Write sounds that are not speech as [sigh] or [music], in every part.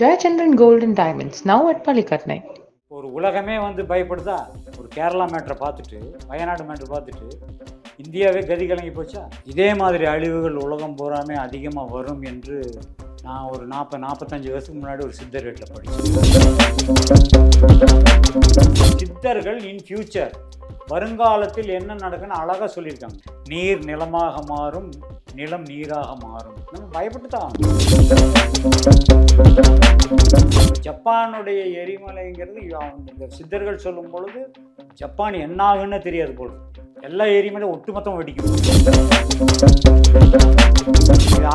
Jayachandran golden diamonds now at at ஒரு உலகமே வந்து பயப்படுதா? ஒரு கேரளா மேட்ரை பார்த்துட்டு வயநாடு மேட்ரை பார்த்துட்டு இந்தியாவே கதி கலங்கி போச்சா? இதே மாதிரி அழிவுகள் உலகம் பூராமே அதிகமாக வரும் என்று நான் ஒரு நாற்பது நாற்பத்தஞ்சு வருஷத்துக்கு முன்னாடி ஒரு சித்தர் வீட்டில் படித்தேன். சித்தர்கள் இன் ஃபியூச்சர் வருங்காலத்தில் என்ன நடக்குன்னு அழகாக சொல்லியிருக்காங்க. நீர் நிலமாக மாறும் நிலம் நீராக மாறும். நம்ம பயப்பட்டு தான் ஜப்பானுடைய எரிமலைங்கிறது இந்த சித்தர்கள் சொல்லும் பொழுது ஜப்பான் என்ன ஆகுன்னு தெரியாது போல். எல்லா எரிமலையும் ஒட்டுமொத்தம் வெடிக்கும்.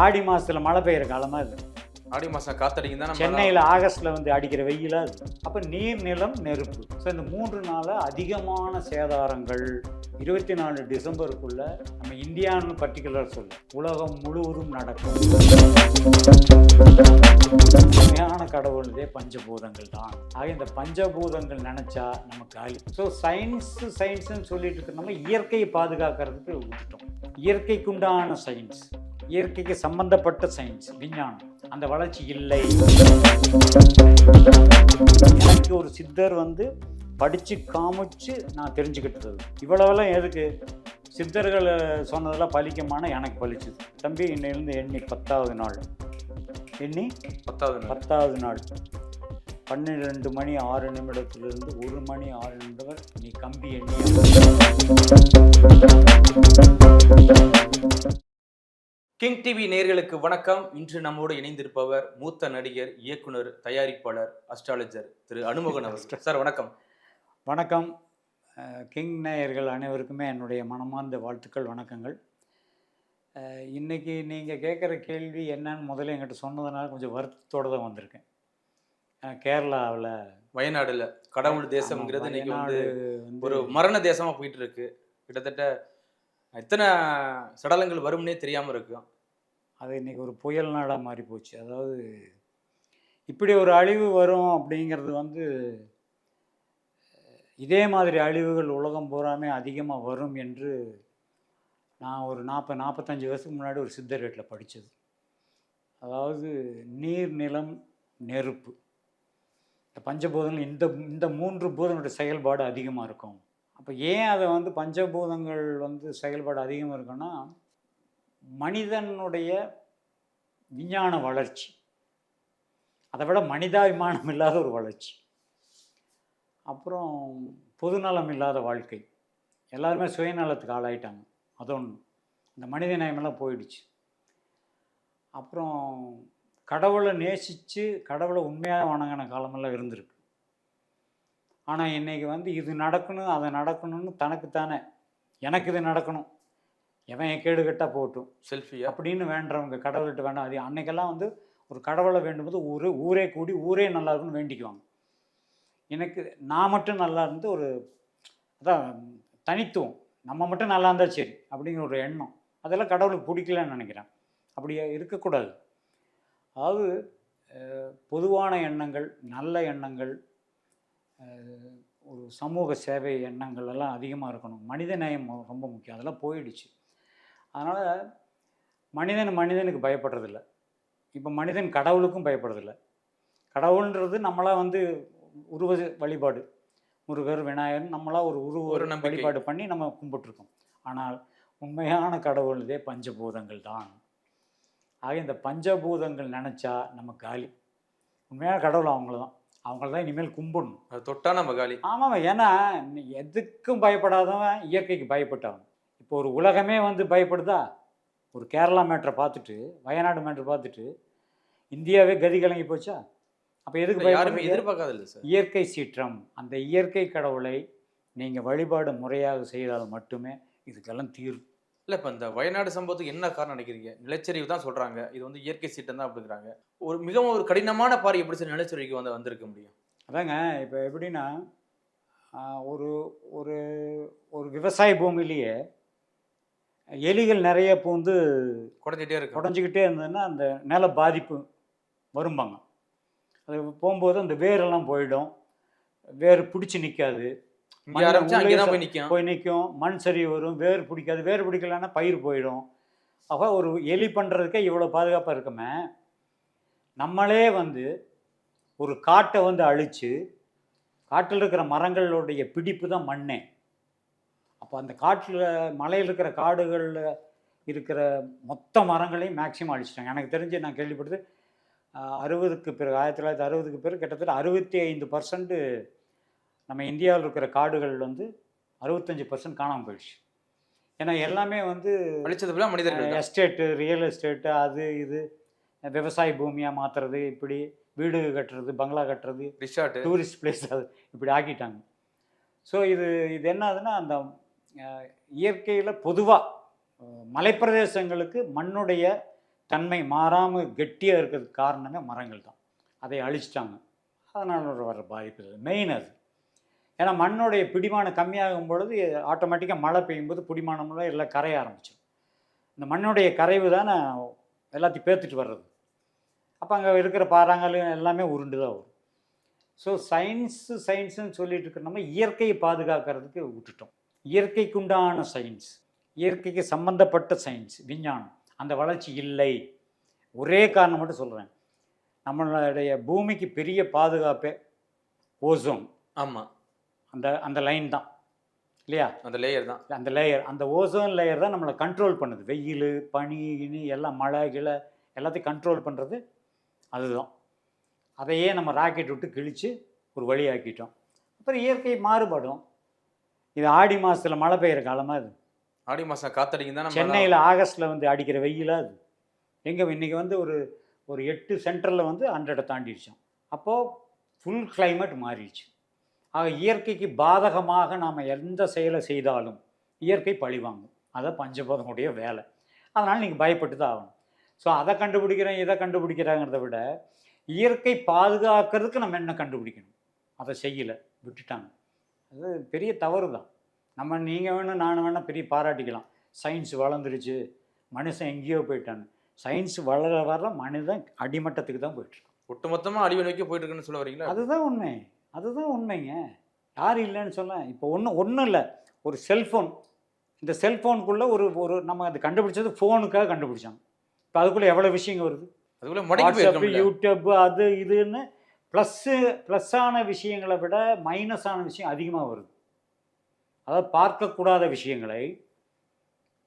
ஆடி மாதத்தில் மழை பெய்கிற காலமாக இருக்குது ஆடி மாசம் காத்தடிக்கும் தான் சென்னையில் ஆகஸ்ட்ல வந்து அடிக்கிற வெயிலா அது. அப்போ நீர் நிலம் நெருப்பு. ஸோ இந்த மூன்று நாள அதிகமான சேதாரங்கள் இருபத்தி நாலு டிசம்பருக்குள்ள நம்ம இந்தியான்னு பர்டிகுலர் சொல்ல. உலகம் முழுவதும் நடக்கும். உண்மையான கடவுளதே பஞ்சபூதங்கள் தான். ஆக இந்த பஞ்சபூதங்கள் நினைச்சா நம்ம காலி. ஸோ சயின்ஸ் சயின்ஸ்னு சொல்லிட்டு இருக்க நம்ம இயற்கையை பாதுகாக்கிறதுக்கு விட்டுட்டோம். இயற்கைக்குண்டான சயின்ஸ் இயற்கைக்கு சம்பந்தப்பட்ட சயின்ஸ் விஞ்ஞானம். அந்த வளர்ச்சி இல்லை. எனக்கு ஒரு சித்தர் வந்து படித்து காமிச்சு நான் தெரிஞ்சுக்கிட்டது. இவ்வளவெல்லாம் எதுக்கு? சித்தர்கள் சொன்னதெல்லாம் பலிக்குமான எனக்கு பலிச்சுது. தம்பி இன்னையிலேருந்து எண்ணி பத்தாவது நாள். எண்ணி பத்தாவது பத்தாவது நாள். பன்னிரெண்டு மணி ஆறு நிமிடத்திலிருந்து ஒரு மணி ஆறு நிமிடம் நீ கம்பி எண்ணி கிங் டிவி நேயர்களுக்கு வணக்கம். இன்று நம்மோடு இணைந்திருப்பவர் மூத்த நடிகர் இயக்குனர் தயாரிப்பாளர் அஸ்ட்ராலஜர் திரு அனுமோகன் அவர்கள். [laughs] சார் வணக்கம். வணக்கம். கிங் நேயர்கள் அனைவருக்குமே என்னுடைய மனமார்ந்த வாழ்த்துக்கள் வணக்கங்கள். அஹ், இன்னைக்கு நீங்கள் கேட்குற கேள்வி என்னன்னு முதல்ல என்கிட்ட சொன்னதுனால கொஞ்சம் வருத்தத்தோடு தான் வந்திருக்கேன். கேரளாவில் வயநாடுல கடவுள் தேசம்ங்கிறது இன்னைக்கு வந்து ஒரு மரண தேசமா போயிட்டு இருக்கு. கிட்டத்தட்ட எத்தனை சடலங்கள் வரும்னே தெரியாமல் இருக்கும் அது இன்னைக்கு ஒரு புயல் நாடாக மாறி போச்சு. அதாவது இப்படி ஒரு அழிவு வரும் அப்படிங்கிறது வந்து இதே மாதிரி அழிவுகள் உலகம் பூராமே அதிகமாக வரும் என்று நான் ஒரு நாற்பது நாற்பத்தஞ்சு வருஷத்துக்கு முன்னாடி ஒரு சித்தர் வீட்டில் படித்தது அதாவது நீர் நிலம் நெருப்பு. இந்த பஞ்சபூதங்கள் இந்த இந்த மூன்று பூதங்களுடைய செயல்பாடு அதிகமாக இருக்கும். அப்போ ஏன் அதை வந்து பஞ்சபூதங்கள் வந்து செயல்பாடு அதிகமாக இருக்குன்னா மனிதனுடைய விஞ்ஞான வளர்ச்சி. அதை விட மனிதாபிமானம் இல்லாத ஒரு வளர்ச்சி. அப்புறம் பொதுநலம் இல்லாத வாழ்க்கை. எல்லாருமே சுயநலத்துக்கு ஆளாயிட்டாங்க. அது ஒன்று இந்த மனித நேயமெல்லாம் போயிடுச்சு. அப்புறம் கடவுளை நேசித்து கடவுளை உண்மையாக வணங்கின காலமெல்லாம் இருந்திருக்கு. ஆனால் இன்னைக்கு வந்து இது நடக்கணும் அதை நடக்கணும்னு தனக்குத்தானே எனக்கு இது நடக்கணும். எவன் என் கேடு கெட்டா போகட்டும். செல்ஃபியா அப்படின்னு வேண்டுறவங்க கடவுள்கிட்ட வேண்டாம். அது அன்னைக்கெல்லாம் வந்து ஒரு கடவுளை வேண்டும்போது ஊரே ஊரே கூடி ஊரே நல்லா இருக்குன்னு வேண்டிக்குவாங்க. எனக்கு நான் மட்டும் நல்லா இருந்து ஒரு அதான் தனித்துவம். நம்ம மட்டும் நல்லா இருந்தால் சரி அப்படிங்கிற ஒரு எண்ணம். அதெல்லாம் கடவுளுக்கு பிடிக்கலன்னு நினைக்கிறேன். அப்படி இருக்கக்கூடாது. அதாவது பொதுவான எண்ணங்கள் நல்ல எண்ணங்கள் ஒரு சமூக சேவை எண்ணங்கள் எல்லாம் அதிகமாக இருக்கணும். மனித நேயம் ரொம்ப முக்கியம். அதெல்லாம் போயிடுச்சு. அதனால் மனிதன் மனிதனுக்கு பயப்படுறதில்ல. இப்போ மனிதன் கடவுளுக்கும் பயப்படுறதில்ல. கடவுள்ன்றது நம்மளா வந்து உருவ வழிபாடு. முருகர் விநாயகர் நம்மளா ஒரு உருவ. வழிபாடு பண்ணி நம்ம கும்பிட்டுருக்கோம். ஆனால் உண்மையான கடவுள் இதே பஞ்சபூதங்கள் தான். ஆக இந்த பஞ்சபூதங்கள் நினச்சா நம்ம காலி. உண்மையான கடவுள் அவங்கள தான். அவங்கள தான் இனிமேல் கும்பிடணும். அது தொட்டா நம்ம காலி. ஆமாம் ஏன்னா எதுக்கும் பயப்படாதவன் இயற்கைக்கு பயப்பட்டவன். இப்போ ஒரு உலகமே வந்து பயப்படுதா? ஒரு கேரளா மேட்ரை பார்த்துட்டு வயநாடு மேட்ரை பார்த்துட்டு இந்தியாவே கதி கலங்கி போச்சா? அப்போ எதுக்கு யாருமே எதிர்பார்க்காத இல்லை சார். இயற்கை சீற்றம் அந்த இயற்கை கடவுளை நீங்கள் வழிபாடு முறையாக செய்தால் மட்டுமே இதுக்கெல்லாம் தீர்வு. இல்ல இப்ப இந்த வயநாடு சம்பவத்துக்கு என்ன காரணம் நினைக்கிறீங்க? நிலச்சரிவு தான் சொல்றாங்க. இது வந்து இயற்கை சீட்டம் தான் அப்படிங்கிறாங்க. ஒரு மிகவும் ஒரு கடினமான பாறை எப்படி சார் நிலச்சரிவுக்கு வந்து வந்திருக்க முடியும்? அதாங்க இப்போ எப்படின்னா ஒரு ஒரு ஒரு விவசாய பூமியிலேயே எலிகள் நிறைய பூந்து குறைஞ்சிட்டே இருக்கு குடஞ்சிக்கிட்டே இருந்ததுன்னா அந்த நில பாதிப்பு வரும்பாங்க. அது போகும்போது அந்த வேரெல்லாம் போயிடும். வேர் பிடிச்சி நிற்காது போய் நிற்கும் மண் சரி வரும் வேர் பிடிக்காது. வேர் பிடிக்கலன்னா பயிர் போயிடும். ஆக ஒரு எலி பண்ணுறதுக்கே இவ்வளோ பாதுகாப்பாக இருக்குமே? நம்மளே வந்து ஒரு காட்டை வந்து அழித்து காட்டில் இருக்கிற மரங்களுடைய பிடிப்பு தான் மண்ணே. அப்போ அந்த காட்டில் மலையில் இருக்கிற காடுகளில் இருக்கிற மொத்த மரங்களையும் மேக்ஸிமம் அழிச்சிட்டாங்க. எனக்கு தெரிஞ்சு நான் கேள்விப்பட்டது அறுபதுக்கு பிறகு ஆயிரத்தி தொள்ளாயிரத்தி அறுபதுக்கு பிறகு கிட்டத்தட்ட அறுபத்தி ஐந்து பர்சன்ட் நம்ம இந்தியாவில் இருக்கிற காடுகள் வந்து அறுபத்தஞ்சு பர்சன்ட் காணாமல் போயிடுச்சு. ஏன்னா எல்லாமே வந்து அழிச்சது ஃபுல்லாக மனிதர்கள். எஸ்டேட்டு ரியல் எஸ்டேட்டு அது இது விவசாய பூமியாக மாற்றுறது இப்படி வீடு கட்டுறது பங்களா கட்டுறது ரிஷார்ட் டூரிஸ்ட் பிளேஸ் அது இப்படி ஆக்கிட்டாங்க. ஸோ இது இது என்ன ஆகுதுன்னா அந்த இயற்கையில் பொதுவாக மலைப்பிரதேசங்களுக்கு மண்ணுடைய தன்மை மாறாமல் கெட்டியாக இருக்கிறதுக்கு காரணமே மரங்கள் தான். அதை அழிச்சிட்டாங்க. அதனால் வர பாதிப்பு மெயின் அது. ஏன்னா மண்ணுடைய பிடிமானம் கம்மியாகும் பொழுது ஆட்டோமேட்டிக்காக மழை பெய்யும்போது பிடிமானம்லாம் எல்லாம் கரைய ஆரம்பிச்சிடும் இந்த மண்ணுடைய கரைவு தானே எல்லாத்தையும் பேர்த்துட்டு வர்றது. அப்போ அங்கே இருக்கிற பாறாங்கல் எல்லாமே உருண்டு தான் வரும். ஸோ சயின்ஸு சயின்ஸுன்னு சொல்லிட்டு இருக்கிற நம்ம இயற்கையை பாதுகாக்கிறதுக்கு விட்டுட்டோம். இயற்கைக்குண்டான சயின்ஸ் இயற்கைக்கு சம்மந்தப்பட்ட சயின்ஸ் விஞ்ஞானம். அந்த வளர்ச்சி இல்லை. ஒரே காரணம் மட்டும் சொல்கிறேன் நம்மளுடைய பூமிக்கு பெரிய பாதுகாப்பே ஓசோன் ஆமாம் அந்த அந்த லைன் தான். இல்லையா? அந்த லேயர் தான். அந்த லேயர் அந்த ஓசோன் லேயர் தான் நம்மளை கண்ட்ரோல் பண்ணுது. வெயில் பனி கினி எல்லாம் மழை கிளை எல்லாத்தையும் கண்ட்ரோல் பண்ணுறது அதுதான். அதையே நம்ம ராக்கெட் விட்டு கிழித்து ஒரு வழி ஆக்கிட்டோம். அப்புறம் இயற்கை மாறுபடும். இது ஆடி மாதத்தில் மழை பெய்கிற காலமாக இது? ஆடி மாசம் காத்தடிக்கும் தான் சென்னையில் ஆகஸ்ட்டில் வந்து அடிக்கிற வெயிலாக அது எங்கே இன்றைக்கி வந்து ஒரு ஒரு எட்டு சென்டரில் வந்து ஹண்ட்ரடை தாண்டிடுச்சோம். அப்போது ஃபுல் climate மாறிடுச்சு. ஆக இயற்கைக்கு பாதகமாக நாம் எந்த செயலை செய்தாலும் இயற்கை பழிவாங்கும் அதான் பஞ்சபோதனுடைய வேலை. அதனால் நீங்கள் பயப்பட்டு தான் ஆகணும். ஸோ அதை கண்டுபிடிக்கிறேன் இதை கண்டுபிடிக்கிறாங்கிறத விட இயற்கை பாதுகாக்கிறதுக்கு நம்ம என்ன கண்டுபிடிக்கணும்? அதை செய்யலை விட்டுட்டாங்க. அது பெரிய தவறு தான். நம்ம நீங்கள் வேணும் நான் வேணால் பெரிய பாராட்டிக்கலாம். சயின்ஸ் வளர்ந்துருச்சு மனுஷன் எங்கேயோ போயிட்டான்னு சயின்ஸ் வளர வர மனிதன் அடிமட்டத்துக்கு தான் போயிட்டுருக்கான் ஒட்டுமொத்தமா அழிவை நோக்கி போயிட்டு இருக்குன்னு சொல்ல வரீங்களா? அதுதான் உண்மை. அதுதான் உண்மைங்க. யார் இல்லைன்னு சொல்ல இப்போ ஒன்றும் ஒன்றும் இல்லை. ஒரு செல்ஃபோன். இந்த செல்ஃபோனுக்குள்ளே ஒரு ஒரு நம்ம அது கண்டுபிடிச்சது ஃபோனுக்காக கண்டுபிடிச்சாங்க. இப்போ அதுக்குள்ளே எவ்வளோ விஷயங்கள் வருது? அதுக்குள்ள யூடியூப் அது இதுன்னு ப்ளஸ்ஸு ப்ளஸ்ஸான விஷயங்களை விட மைனஸான விஷயம் அதிகமாக வருது. அதாவது பார்க்கக்கூடாத விஷயங்களை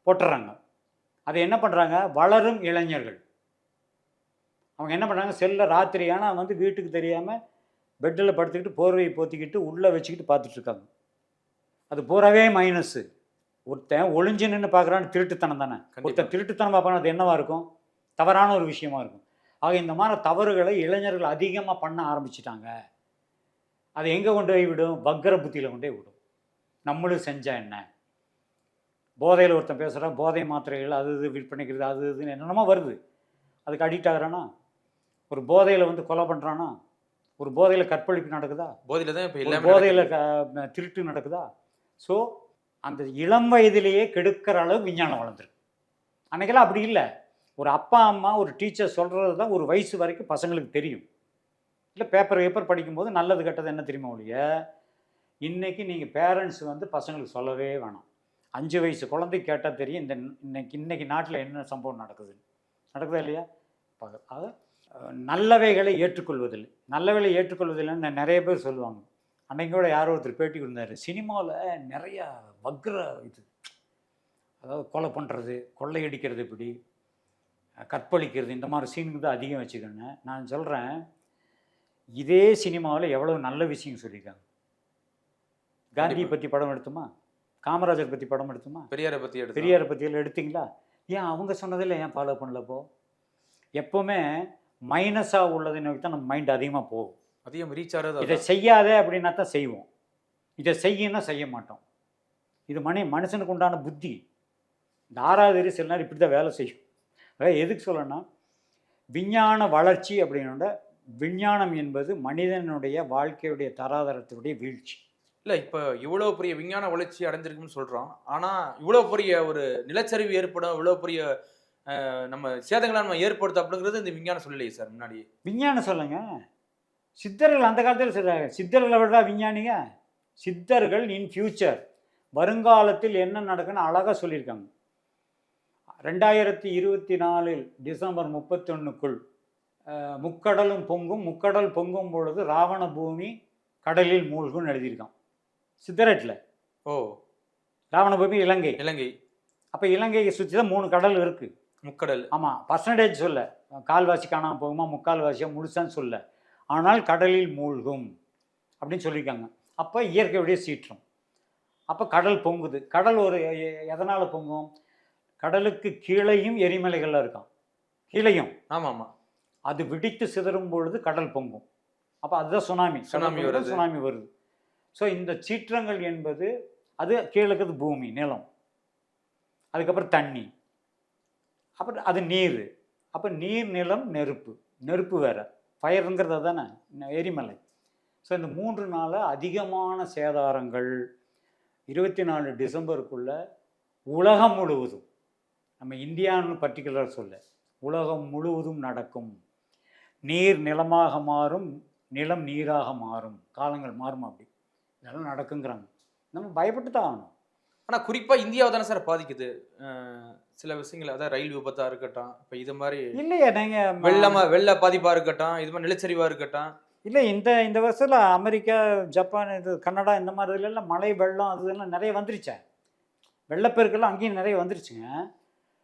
போட்டுறாங்க. அதை என்ன பண்ணுறாங்க வளரும் இளைஞர்கள். அவங்க என்ன பண்ணுறாங்க செல்ல ராத்திரி ஆனால் வந்து வீட்டுக்கு தெரியாமல் பெட்டில் படுத்துக்கிட்டு போர்வையை போத்திக்கிட்டு உள்ளே வச்சுக்கிட்டு பார்த்துட்டு இருக்காங்க அது பூராவே மைனஸ்ஸு ஒருத்தன் ஒளிஞ்சு நின்று பார்க்குறான்னு திருட்டுத்தனம் தானே. ஒருத்தன் திருட்டுத்தனம் பார்ப்பான அது என்னவா இருக்கும்? தவறான ஒரு விஷயமா இருக்கும். ஆக இந்த மாதிரி தவறுகளை இளைஞர்கள் அதிகமாக பண்ண ஆரம்பிச்சிட்டாங்க. அது எங்கே கொண்டு போய் விடும்? வக்கர புத்தியில் கொண்டு போய் விடும். நம்மளும் செஞ்சா என்ன? போதையில் ஒருத்தன் பேசுகிறான் போதை மாத்திரைகள் அது இது விற்பனைக்கிறது அது இதுன்னு என்னென்னமோ வருது. அதுக்கு அடிக்ட் ஆகுறானா? ஒரு போதையில் வந்து கொலை பண்ணுறானா ஒரு போதையில் கற்பழிப்பு நடக்குதா? போதையில தான் இப்ப எல்லாமே போதையில் திருட்டு நடக்குதா? ஸோ அந்த இளம் வயதிலேயே கெடுக்கிற அளவு விஞ்ஞானம் வளர்ந்துருக்கு. அன்னைக்கெல்லாம் அப்படி இல்லை. ஒரு அப்பா அம்மா ஒரு டீச்சர் சொல்கிறது தான் ஒரு வயசு வரைக்கும் பசங்களுக்கு தெரியும். இல்லை பேப்பர் பேப்பர் படிக்கும்போது நல்லது கெட்டது என்ன தெரியுமா ஒழிய? இன்னைக்கு நீங்கள் பேரண்ட்ஸ் வந்து பசங்களுக்கு சொல்லவே வேணாம். அஞ்சு வயசு குழந்தை கேட்டால் தெரியும் இந்த இன்னைக்கு இன்னைக்கு நாட்டில் என்ன சம்பவம் நடக்குது நடக்குதா இல்லையா? ஆக நல்லவைகளை ஏற்றுக்கொள்வதில்லை. நல்லவைகளை ஏற்றுக்கொள்வதில்லைன்னு நிறைய பேர் சொல்லுவாங்க. அன்னைக்கு கூட யாரோ ஒருத்தர் பேட்டி கொடுத்தாரு. சினிமாவில் நிறைய வக்ர இது. அதாவது கொலை பண்ணுறது கொள்ளையடிக்கிறது இப்படி கற்பழிக்கிறது இந்த மாதிரி சீனுக்கு தான் அதிகம் வச்சுக்கோங்க. நான் சொல்கிறேன் இதே சினிமாவில் எவ்வளோ நல்ல விஷயம் சொல்லியிருக்காங்க. காந்தியை. பற்றி படம் எடுத்துமா? காமராஜர் பற்றி படம் எடுத்துமா? பெரியாரை பத்தி எடுத்து பெரியாரை பற்றியெல்லாம் எடுத்தீங்களா? ஏன் அவங்க சொன்னதில் ஏன் ஃபாலோ பண்ணலப்போ எப்போவுமே மைனஸாக உள்ளதை நோக்கி தான் நம்ம மைண்ட் அதிகமாக போகும். அதிகம் ரீச் ஆகிறது இதை. செய்யாத அப்படின்னா தான் செய்வோம். இதை செய்யணும்னா செய்ய மாட்டோம். இது மனி மனுஷனுக்கு உண்டான புத்தி. இந்த ஆறாவது சில நேரம் இப்படி தான் வேலை செய்யும். அதாவது எதுக்கு சொல்லணும்னா விஞ்ஞான வளர்ச்சி அப்படின்னோட விஞ்ஞானம் என்பது மனிதனுடைய வாழ்க்கையுடைய தராதரத்தினுடைய வீழ்ச்சி. இல்ல இப்ப இவ்வளவு பெரிய விஞ்ஞான வளர்ச்சி அடைஞ்சிருக்குன்னு சொல்றோம். ஆனா இவ்வளவு பெரிய ஒரு நிலச்சரிவு ஏற்படும் இவ்வளவு பெரிய நம்ம சேதங்களை நம்ம ஏற்படுத்தும் அப்படிங்கிறது இந்த விஞ்ஞானம் சொல்லலையே சார் முன்னாடி விஞ்ஞானம் சொல்லுங்க. சித்தர்கள் அந்த காலத்தில் சொல்கிறாங்க சித்தர்களை விட விஞ்ஞானிங்க? சித்தர்கள் இன் ஃபியூச்சர் வருங்காலத்தில் என்ன நடக்குன்னு அழகாக சொல்லியிருக்காங்க. ரெண்டாயிரத்தி இருபத்தி நாலில் டிசம்பர் முப்பத்தொன்னுக்குள் முக்கடலும் பொங்கும் முக்கடல் பொங்கும் பொழுது ராவண பூமி கடலில் மூழ்கும்னு எழுதியிருக்கான். சித்தரட்டில் ஓ. ராவண பூமி இலங்கை. இலங்கை. அப்போ இலங்கையை சுற்றி தான் மூணு கடல் இருக்குது முக்கடல். ஆமாம் பர்சன்டேஜ் சொல்ல. கால்வாசி காணாமல் போகுமா? முக்கால்வாசியாக முழுசான்னு சொல்ல. ஆனால் கடலில் மூழ்கும். அப்படின்னு சொல்லியிருக்காங்க. அப்போ இயற்கையுடைய சீற்றம். அப்போ கடல் பொங்குது. கடல் ஒரு எதனால் பொங்கும்? கடலுக்கு கீழேயும் எரிமலைகள்லாம் இருக்கான் கீழேயும். ஆமா ஆமா அது வெடித்து சிதறும் பொழுது கடல் பொங்கும். அப்போ அதுதான் சுனாமி. சுனாமி வருது. சுனாமி வருது. ஸோ இந்த சீற்றங்கள் என்பது அது கீழே இருக்கிறது பூமி நிலம். அதுக்கப்புறம் தண்ணி. அப்புறம் அது நீர். அப்போ நீர் நிலம் நெருப்பு. நெருப்பு வேற. ஃபயருங்கிறது தானே எரிமலை. ஸோ இந்த மூன்று நாளில் அதிகமான சேதாரங்கள் இருபத்தி நாலு டிசம்பருக்குள்ள உலகம் முழுவதும் நம்ம இந்தியான்னு பர்டிகுலர் சொல்ல உலகம் முழுவதும் நடக்கும். நீர் நிலமாக மாறும் நிலம் நீராக மாறும். காலங்கள் மாறும் அப்படி? இதெல்லாம் நடக்குங்கிறாங்க. நம்ம பயப்பட்டு தான் ஆகணும். ஆனா குறிப்பா இந்தியாவை தானே சார் பாதிக்குது. சில விஷயங்கள் அதாவது ரயில் விபத்தா இருக்கட்டும் இப்ப இது மாதிரி இல்லையா நீங்கள் வெள்ளமா வெள்ள பாதிப்பா இருக்கட்டும் இது மாதிரி நிலச்சரிவா இருக்கட்டும். இல்லை இந்த இந்த வருஷத்தில் அமெரிக்கா ஜப்பான் இது கனடா இந்த மாதிரி இதுலலாம் மழை வெள்ளம் அது இதெல்லாம் நிறைய வந்துருச்சே. வெள்ளப்பெருக்கெல்லாம் அங்கேயும் நிறைய வந்துருச்சுங்க.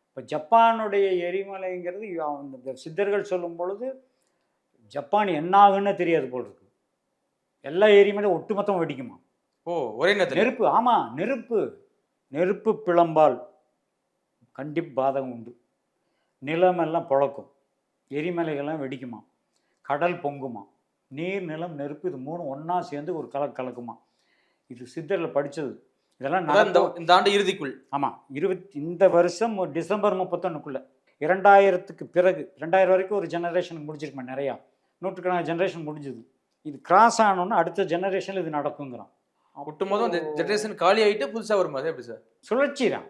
இப்போ ஜப்பானுடைய எரிமலைங்கிறது இந்த சித்தர்கள் சொல்லும் பொழுது ஜப்பான் என்ன ஆகுன்னு தெரியாது போல் இருக்கு. எல்லா எரிமலையும் ஒட்டுமொத்தம் வெடிக்குமா? ஓ ஒரே நேரத்தில்? நெருப்பு ஆமாம் நெருப்பு. நெருப்பு பிளம்பால் கண்டிப்பு பாதகம் உண்டு. நிலமெல்லாம் புழக்கும். எரிமலைகள்லாம் வெடிக்குமா? கடல் பொங்குமா? நீர் நிலம் நெருப்பு இது மூணு ஒன்றா சேர்ந்து ஒரு கலக்கு கலக்குமா? இது சித்தரில் படித்தது இதெல்லாம் அதான் இந்த ஆண்டு இறுதிக்குள். ஆமாம் இருபத்தி இந்த வருஷம் டிசம்பர் முப்பத்தொன்னுக்குள்ளே. இரண்டாயிரத்துக்கு பிறகு ரெண்டாயிரம் வரைக்கும் ஒரு ஜெனரேஷனுக்கு முடிஞ்சிருக்குமா நிறையா. நூற்றுக்கணக்கான ஜெனரேஷன் முடிஞ்சுது. இது கிராஸ் ஆனோன்னு அடுத்த ஜெனரேஷனில் இது நடக்குங்கிறான். ஒட்டுமொத்தம் இந்த ஜெனரேஷன் காலி ஆயிட்டு புதுசா வருமா அது எப்படி சார்? சுழற்சி தான்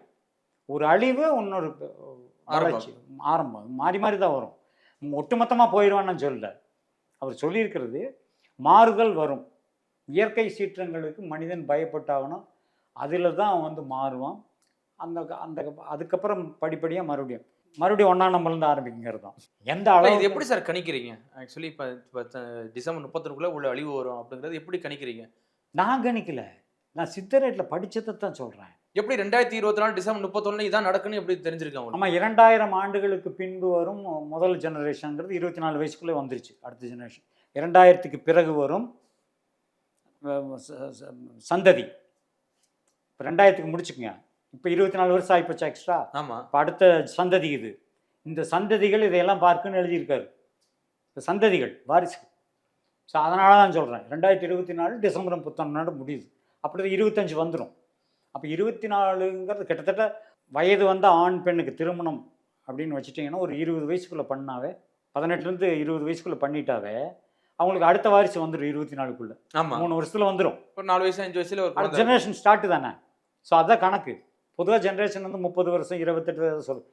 ஒரு அழிவு இன்னொரு வளர்ச்சி. ஆரம்பம். மாறி மாறி தான் வரும். ஒட்டுமொத்தமாக போயிடுவான்னு சொல்லல. அவர் சொல்லியிருக்கிறது மாறுதல் வரும். இயற்கை சீற்றங்களுக்கு மனிதன் பயப்பட்டாகணும். அதில் தான் வந்து மாறுவான். அந்த அந்த அதுக்கப்புறம் படிப்படியாக மறுபடியும் மறுபடியும் ஒன்றா நம்பர்லேருந்து ஆரம்பிக்கிறது தான் எந்த அளவு இது எப்படி சார் கணிக்கிறீங்க? ஆக்சுவலி இப்போ இப்போ டிசம்பர் முப்பத்தொன்னுக்குள்ள உள்ள அழிவு வரும் அப்படிங்கிறது எப்படி கணிக்கிறீங்க? நான் கணிக்கல. நான் சித்தரேட்டில் படித்ததை தான் சொல்கிறேன் எப்படி ரெண்டாயிரத்தி இருபத்தி நாலு டிசம்பர் முப்பத்தொன்னு இதான் நடக்குன்னு எப்படி தெரிஞ்சிருக்கேன் உங்களுக்கு? ஆமாம் இரண்டாயிரம் ஆண்டுகளுக்கு பின்பு வரும் முதல் ஜெனரேஷனுங்கிறது இருபத்தி நாலு வயசுக்குள்ளே வந்துருச்சு அடுத்த ஜெனரேஷன் இரண்டாயிரத்துக்கு பிறகு வரும் சந்ததி. இப்போ ரெண்டாயிரத்துக்கு முடிச்சுக்கங்க. இப்போ இருபத்தி நாலு வருஷம் ஆகிப்போச்சா எக்ஸ்ட்ரா ஆமா. இப்போ அடுத்த சந்ததி இது. இந்த சந்ததிகள் இதையெல்லாம் பார்க்குன்னு எழுதியிருக்காரு. இந்த சந்ததிகள் வாரிசு ஸோ அதனால தான் சொல்கிறேன் ரெண்டாயிரத்தி இருபத்தி நாலு டிசம்பர் முப்பத்தொன்னாடு முடியுது. அப்படி இருபத்தஞ்சு வந்துடும் அப்போ இருபத்தி நாலுங்கிறது கிட்டத்தட்ட வயது வந்த ஆண் பெண்ணுக்கு திருமணம் அப்படின்னு வச்சுட்டிங்கன்னா ஒரு இருபது வயசுக்குள்ளே பண்ணாவே பதினெட்டுலேருந்து இருபது வயசுக்குள்ளே பண்ணிட்டாவே அவங்களுக்கு அடுத்த வாரிசு வந்துடும் இருபத்தி நாலுக்குள்ளே. ஆமா. மூணு வருஷத்தில் வந்துடும் ஒரு நாலு வயசு அஞ்சு வயசுல ஒரு ஜெனரேஷன் ஸ்டார்ட் தானே? ஸோ அதான் கணக்கு. பொதுவாக ஜெனரேஷன் வந்து முப்பது வருஷம் இருபத்தெட்டு சொல்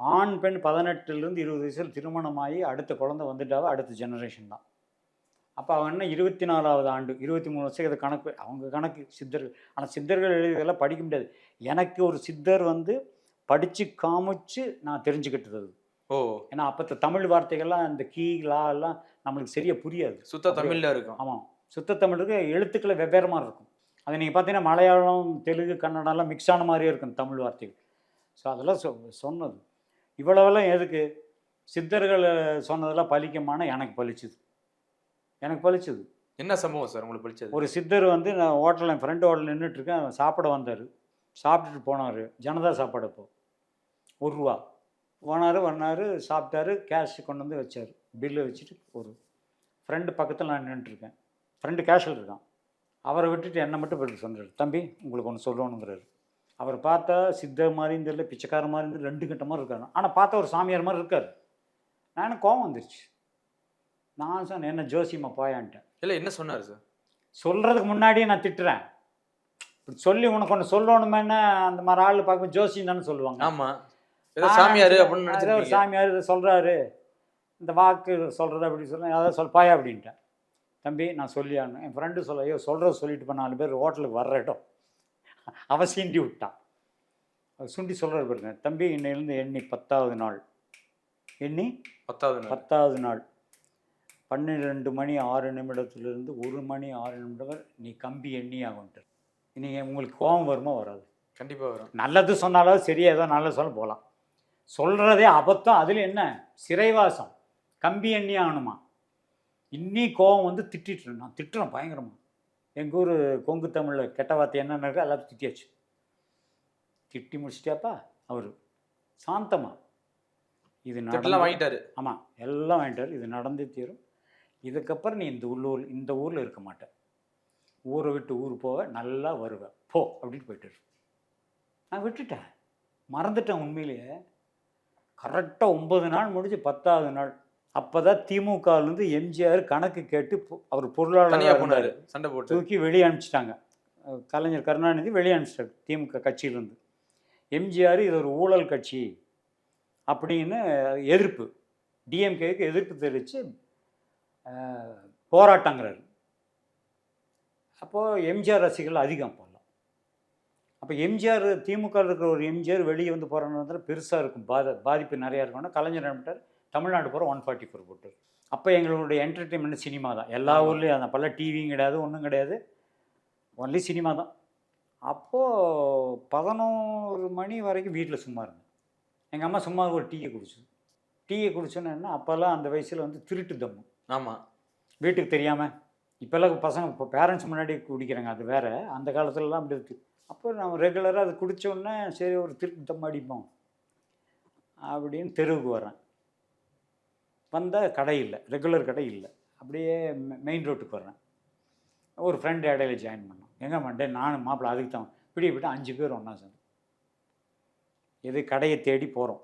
ஆண் பெண் பதினெட்டுலேருந்து இருபது வயசில் திருமணமாகி அடுத்த குழந்தை வந்துட்டாவே அடுத்த ஜெனரேஷன் தான். அப்போ அவன் என்ன இருபத்தி நாலாவது ஆண்டு இருபத்தி மூணு வருஷம் இதை கணக்கு அவங்க கணக்கு சித்தர்கள். ஆனால் சித்தர்கள் எழுதியதெல்லாம் படிக்க முடியாது. எனக்கு ஒரு சித்தர் வந்து படித்து காமிச்சு நான் தெரிஞ்சுக்கிட்டது. ஓ. ஏன்னா அப்போ தமிழ் வார்த்தைகள்லாம் இந்த கீ லா எல்லாம் நம்மளுக்கு சரியாக புரியாது. சுத்த தமிழ்ல இருக்கும். ஆமாம் சுத்த தமிழுக்கு எழுத்துக்களை வெவ்வேறு மாதிரி இருக்கும். அதை நீங்கள் பார்த்தீங்கன்னா மலையாளம் தெலுங்கு கன்னடம்லாம் மிக்ஸ் ஆன மாதிரியே இருக்கும் தமிழ் வார்த்தைகள். ஸோ அதெல்லாம் சொ சொன்னது. இவ்வளவெல்லாம் எதுக்கு? சித்தர்கள் சொன்னதெல்லாம் பலிக்குமானா எனக்கு பலிச்சுது எனக்கு பலிச்சுது என்ன சம்பவம் சார்? உங்களுக்கு பிடிச்சது ஒரு சித்தர் வந்து நான் ஹோட்டலில் என் ஃப்ரெண்டு ஹோட்டலில் நின்றுட்டுருக்கேன் சாப்பிட வந்தார். சாப்பிட்டுட்டு போனார். ஜனதா சாப்பாடு அப்போ. ஒரு ரூபா. போனார் வந்தார் சாப்பிட்டாரு கேஷ் கொண்டு வந்து வச்சார். பில்லு வச்சுட்டு ஒரு ஃப்ரெண்டு பக்கத்தில் நான் நின்றுட்டுருக்கேன் ஃப்ரெண்டு கேஷில் இருக்கான். அவரை விட்டுட்டு என்னை மட்டும் போய் சொன்னார் தம்பி உங்களுக்கு ஒன்று சொல்லணுங்கிறாரு. அவர் பார்த்தா சித்தர் மாதிரியும் தெரியல பிச்சைக்கார மாதிரி இருந்து ரெண்டு கட்ட மாதிரி இருக்காரு. ஆனால் பார்த்தா ஒரு சாமியார் மாதிரி இருக்கார். நான் எனக்கு கோவம் வந்துருச்சு. நான் சொன்னேன் என்ன ஜோசியம்மா போயான்ட்டேன் இல்ல என்ன சொன்னாரு சார் சொல்கிறதுக்கு முன்னாடியே நான் திட்டுறேன். இப்படி சொல்லி உனக்கு ஒன்று சொல்லணுமேன்னு அந்த மாதிரி ஆள் பார்க்க ஜோசியம் தானே சொல்லுவாங்க. ஆமா. ஏதோ நான் சாமியாரு அப்படின்னு ஏதோ ஒரு சாமியார் இதை சொல்கிறாரு இந்த வாக்கு சொல்கிறது அப்படி சொல்ல அதாவது சொல் பாயா அப்படின்ட்டேன். தம்பி நான் சொல்லி ஆகணும் என் ஃப்ரெண்டு சொல்ல ஐயோ சொல்கிறத சொல்லிட்டு இப்போ நாலு பேர் ஹோட்டலுக்கு வர்ற இடம். அவன் சீண்டி விட்டான். சுண்டி சொல்கிறார் பாருங்க தம்பி இன்னையிலேருந்து எண்ணி பத்தாவது நாள். எண்ணி? பத்தாவது நாள். பத்தாவது நாள். பன்னிரெண்டு மணி ஆறு நிமிடத்திலிருந்து ஒரு மணி ஆறு நிமிடம் வரை நீ கம்பி எண்ணி ஆகும்ட்டு நீங்கள் உங்களுக்கு கோபம் வருமா வராது. கண்டிப்பா வரும். நல்லது சொன்னாலும் சரி ஏதோ நல்லது சொல்ல போகலாம். சொல்கிறதே அபத்தம். அதில் என்ன? சிறைவாசம். கம்பி எண்ணி ஆகணுமா? இன்னி கோவம் வந்து திட்டிட்டு நான் திட்டுறேன் பயங்கரமா. எங்கள் ஊர் கொங்கு தமிழில் கெட்ட வார்த்தை என்னென்ன இருக்கோ எல்லாத்தையும் திட்டியாச்சு. திட்டி முடிச்சிட்டாப்பா அவர். சாந்தமா. இது நடந்து- வாங்கிட்டாரு. ஆமாம் எல்லாம் வாங்கிட்டார். இது நடந்தே தீரும். இதுக்கப்புறம் நீ இந்த உள்ளூர் இந்த ஊரில் இருக்க மாட்ட. ஊரை விட்டு ஊர் போவ நல்லா வருவ. போ அப்படின்னு போயிட்டாரு நான் விட்டுட்டேன். மறந்துட்டேன் உண்மையிலேயே. கரெக்டாக ஒன்பது நாள் முடிஞ்சு பத்தாவது நாள். அப்போ தான் திமுகலேருந்து எம்ஜிஆர் கணக்கு கேட்டு அவர் பொருளாளர் போனாரு. சண்டை போட்டு. தூக்கி வெளியே அனுப்பிச்சிட்டாங்க. கலைஞர் கருணாநிதி வெளியே அனுப்பிச்சிட்டாரு திமுக கட்சியிலேருந்து. எம்ஜிஆர் இது ஒரு ஊழல் கட்சி. அப்படின்னு எதிர்ப்பு. டிஎம்கேக்கு எதிர்ப்பு தெரிவித்து போராட்டங்கிறாரு. அப்போது எம்ஜிஆர் ரசிகர்கள் அதிகம் போடலாம் அப்போ எம்ஜிஆர் திமுக இருக்கிற ஒரு எம்ஜிஆர் வெளியே வந்து போகிறான்னு பெருசாக இருக்கும் பாத பாதிப்பு நிறையா இருக்கும்னா கலைஞர் என்ன தமிழ்நாடு போகிற ஒன் ஃபார்ட்டி ஃபோர் போட்டார் அப்போ எங்களுடைய என்டர்டெயின்மெண்ட் சினிமா தான். எல்லா. ஊர்லேயும் அந்த அப்போல்லாம் டிவியும் கிடையாது ஒன்றும் கிடையாது. ஒன்லி சினிமா தான். அப்போது பதினோரு மணி வரைக்கும் வீட்டில் சும்மா இருந்தேன். எங்கள் அம்மா சும்மா ஒரு டீயை குடிச்சது. டீயை குடிச்சோன்னு என்ன அப்போல்லாம் அந்த வயசில் வந்து திருட்டு தம்மு. ஆமாம் வீட்டுக்கு தெரியாமல் இப்போல்லாம் பசங்க இப்போ பேரண்ட்ஸ் முன்னாடி குடிக்கிறாங்க அது வேற. அந்த காலத்துலலாம் அப்படி இருக்குது அப்போ நான் ரெகுலராக அது குடித்தோடனே சரி ஒரு திருட்டு தம் அடிப்போம். அப்படின்னு தெருவுக்கு வரேன் வந்தால் கடை இல்லை ரெகுலர் கடை இல்லை. அப்படியே மெயின் ரோட்டுக்கு வர்றேன். ஒரு ஃப்ரெண்டு இடையில ஜாயின் பண்ணோம். எங்கே மண்டே நானும் மாப்பிள்ளை அதுக்கு தான். பிடி விட்டு அஞ்சு பேர் ஒன்றா சேர்ந்து. இது கடையை தேடி போகிறோம்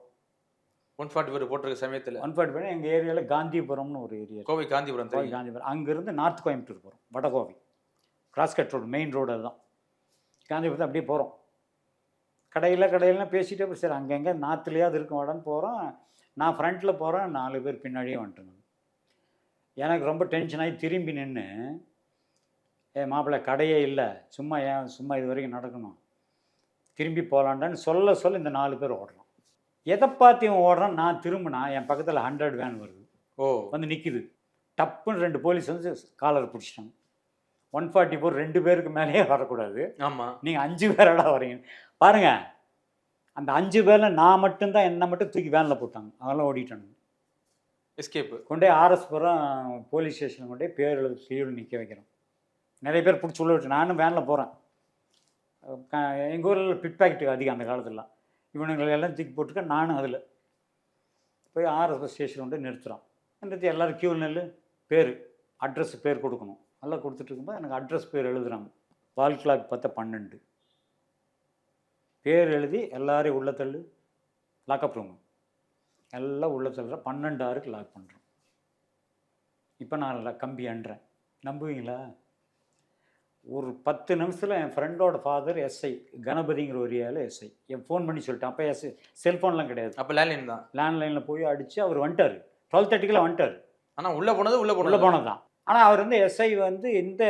ஒன் ஃபார்ட்டி ஃபோர் போட்டிருக்க சமயத்துல. ஒன் ஃபார்ட்டி பண்ணி எங்கள் ஏரியாவில் காந்திபுரம்னு ஒரு ஏரியா கோவை காந்திபுரம் கோவை காந்திபுரம். அங்கேருந்து நார்த் கோயம்புத்தூர் போகிறோம் Vadakovai. Cross cut road main road அதுதான். காந்திபுரத்தை அப்படியே போகிறோம் கடையில் கடையிலாம் பேசிகிட்டே போய் சரி அங்கங்கே நார்த்துலேயாவது இருக்கும் வடன்னு போகிறோம் நான் ஃப்ரண்ட்டில் போகிறேன் நாலு பேர் பின்னாடியே வந்துட்டேன் எனக்கு ரொம்ப டென்ஷன் ஆகி திரும்பி நின்று ஏ மாப்பிள்ளை கடையே இல்லை. சும்மா ஏன் சும்மா இது வரைக்கும் நடக்கணும். திரும்பி போகலான்டான்னு சொல்ல சொல்ல இந்த நாலு பேர் ஓடுறோம். எதை பார்த்து இவன் ஓடுறான்? நான் திரும்பினா என் பக்கத்தில் ஹண்ட்ரட் வேன் வருது. ஓ. வந்து நிற்கிது டப்புன்னு ரெண்டு போலீஸ் வந்து காலர் பிடிச்சிட்டாங்க. ஒன் ஃபார்ட்டி ஃபோர் ரெண்டு பேருக்கு மேலேயே வரக்கூடாது. ஆமா. நீங்கள் அஞ்சு பேரடா வரீங்க. பாருங்க. அந்த அஞ்சு பேரில் நான் மட்டும்தான் என்னை மட்டும் தூக்கி வேனில் போட்டாங்க. அதெல்லாம் ஓடிட்டாங்க எஸ்கேப் கொண்டே ஆர்எஸ்புரம் போலீஸ் ஸ்டேஷன் கொண்டே பேர் எழுதி கீழே நிற்க வைக்கிறோம். நிறைய பேர் பிடிச்சி உள்ள விட்டு நானும் வேனில் போகிறேன் எங்கள் ஊரில் பிட் பாக்கெட்டு அதிகம் அந்த காலத்துலலாம். இவனுங்களை எல்லாம் தூக்கி போட்டுருக்க நானும் அதில். போய் ஆர்எஸ்எஸ் ஸ்டேஷன் கொண்டு நிறுத்துகிறோம் நிறுத்தி எல்லோரும் கியூ நெல் பேர் அட்ரஸ் பேர் கொடுக்கணும். எல்லாம் கொடுத்துட்டு இருக்கும்போது எனக்கு அட்ரஸ் பேர் எழுதுகிறாங்க வால் கிளாக் பார்த்தா பன்னெண்டு. பேர் எழுதி எல்லாரையும் உள்ள தள்ளு. லாக்அப் ரூம் எல்லாம் உள்ள தள்ளுற. பன்னெண்டு ஆறுக்கு லாக் பண்ணுறோம் இப்போ நான் கம்பி அன்றேன். நம்புவீங்களா? ஒரு பத்து நிமிஷத்தில் என் ஃப்ரெண்டோட ஃபாதர் எஸ்ஐ கணபதிங்கிற ஒரு ஏரியாவில் எஸ்ஐ என் ஃபோன் பண்ணி சொல்லிட்டேன். அப்போ எஸ்ஐ செல்ஃபோன்லாம் கிடையாது. அப்ப லேண்ட்லைன் தான். லேண்ட்லைனில் போய் அடித்து அவர் வந்துட்டார். டுவெல் தேர்ட்டிக்கெலாம் வந்துட்டார். ஆனா உள்ள போனது உள்ள உள்ள போனது தான் ஆனால் அவர் வந்து எஸ்ஐ வந்து இந்த